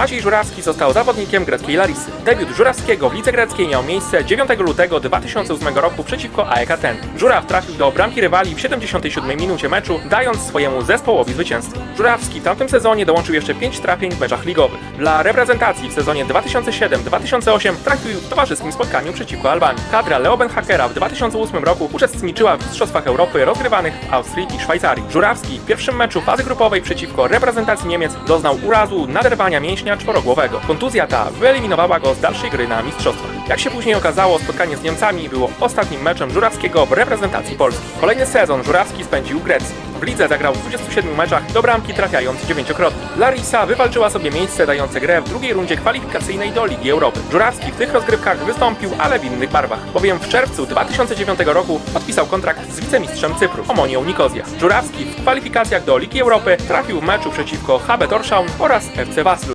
Maciej Żurawski został zawodnikiem greckiej Larisy. Debiut Żurawskiego w lidze greckiej miał miejsce 9 lutego 2008 roku przeciwko AEK Aten. Żuraw trafił do bramki rywali w 77 minucie meczu, dając swojemu zespołowi zwycięstwo. Żurawski w tamtym sezonie dołączył jeszcze 5 trafień w meczach ligowych. Dla reprezentacji w sezonie 2007-2008 trafił w towarzyskim spotkaniu przeciwko Albanii. Kadra Leo Benhakera w 2008 roku uczestniczyła w Mistrzostwach Europy rozgrywanych w Austrii i Szwajcarii. Żurawski w pierwszym meczu fazy grupowej przeciwko reprezentacji Niemiec doznał urazu naderwania mięśnia czworogłowego. Kontuzja ta wyeliminowała go z dalszej gry na mistrzostwach. Jak się później okazało, spotkanie z Niemcami było ostatnim meczem Żurawskiego w reprezentacji Polski. Kolejny sezon Żurawski spędził w Grecji. W lidze zagrał w 27 meczach, do bramki trafiając dziewięciokrotnie. Larisa wywalczyła sobie miejsce dające grę w drugiej rundzie kwalifikacyjnej do Ligi Europy. Żurawski w tych rozgrywkach wystąpił, ale w innych barwach, bowiem w czerwcu 2009 roku podpisał kontrakt z wicemistrzem Cypru, Omonią Nikozja. Żurawski w kwalifikacjach do Ligi Europy trafił w meczu przeciwko HB Torshavn oraz FC Vaslui.